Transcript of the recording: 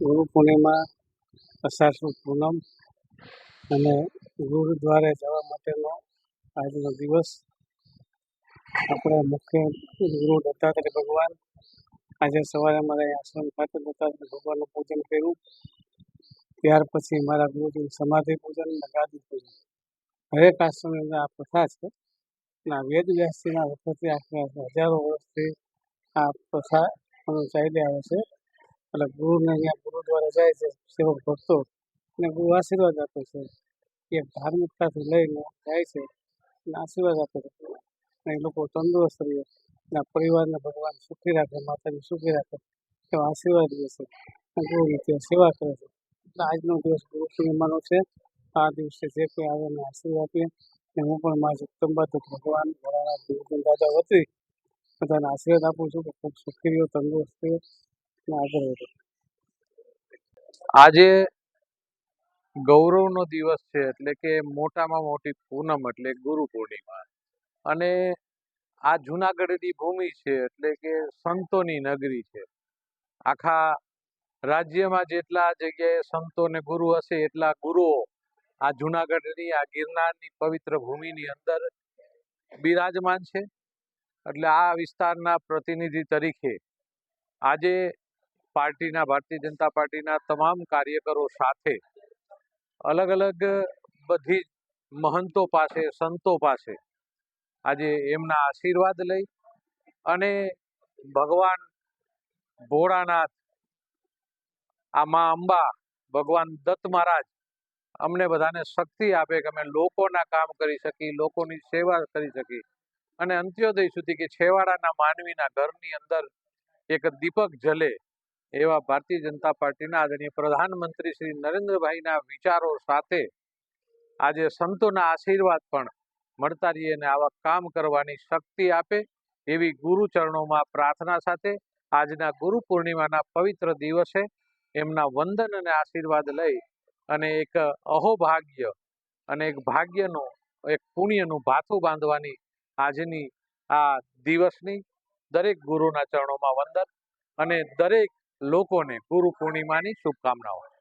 ગુરુ પૂર્ણિમા, અષાઢ પૂનમ અને ગુરુદ્વારે જવા માટેનો આજનો દિવસ. આપણે મુખ્ય ગુરુ દત્તાત્રેય ભગવાન આજે સવારે અહીં આશ્રમ ખાતે દત્તાત્રેય ભગવાનનું પૂજન કર્યું. ત્યાર પછી મારા ગુરુજી સમાધિ પૂજન અને ગાદી પૂજન. હરેક આશ્રમની અંદર આ પ્રથા છે. આ વેદ વ્યાસજીના વખતે આખરે હજારો વર્ષથી આ પ્રથા ચાલી આવે છે. એટલે ગુરુને અહીંયા ગુરુદ્વારે જાય છે, સેવક ભક્તો, અને ગુરુ આશીર્વાદ આપે છે. એ ધાર્મિકતાથી લઈને જાય છે, અને આશીર્વાદ આપે છે. અને લોકો તંદુરસ્ત રહે. અને પરિવારને ભગવાન સુખી રાખે, માતાજી સુખી રાખે એવા આશીર્વાદ લે છે. અને ગુરુની ત્યાં સેવા કરે છે. એટલે આજનો દિવસ ગુરુ પૂર્ણિમાનો છે. આ દિવસે જે કોઈ આવે એને આશીર્વાદ આપીએ. અને હું પણ મારા જગદંબા તો ભગવાન ભોળાનાથ દેવજી દાદા વતી બધાને આશીર્વાદ આપું છું કે ખૂબ સુખી રહ્યો, તંદુરસ્ત રહ્યો. આજે ગૌરવનો દિવસ છે, એટલે કે મોટામાં મોટી પૂનમ, એટલે ગુરુ પૂર્ણિમા. અને આ જુનાગઢની ભૂમિ છે, એટલે કે સંતોની નગરી છે. આખા રાજ્યમાં જેટલા જગ્યાએ સંતો ને ગુરુ હશે, એટલા ગુરુઓ આ જુનાગઢની, આ ગિરનારની પવિત્ર ભૂમિની અંદર બિરાજમાન છે. એટલે આ વિસ્તારના પ્રતિનિધિ તરીકે આજે પાર્ટીના, ભારતીય જનતા પાર્ટીના તમામ કાર્યકરો સાથે અલગ અલગ બધી મહંતો પાસે, સંતો પાસે આજે એમના આશીર્વાદ લઈ અને ભગવાન ભોળાનાથ, આ મા અંબા, ભગવાન દત્ત મહારાજ અમને બધાને શક્તિ આપે કે અમે લોકોના કામ કરી શકી લોકોની સેવા કરી શકી અને અંત્યોદય સુધી કે છેવાડાના માનવીના ઘરની અંદર એક દીપક જલે એવા ભારતીય જનતા પાર્ટીના આદરણીય પ્રધાનમંત્રી શ્રી નરેન્દ્રભાઈના વિચારો સાથે આજે સંતોના આશીર્વાદ પણ મળતા રહીએ અને આવા કામ કરવાની શક્તિ આપે એવી ગુરુ ચરણોમાં પ્રાર્થના સાથે આજના ગુરુ પૂર્ણિમાના પવિત્ર દિવસે એમના વંદન અને આશીર્વાદ લઈ અને એક અહોભાગ્ય અને એક ભાગ્યનું, એક પુણ્યનું ભાથું બાંધવાની આજની આ દિવસની દરેક ગુરુના ચરણોમાં વંદન અને દરેક લોકોને ગુરુ પૂર્ણિમાની શુભકામનાઓ.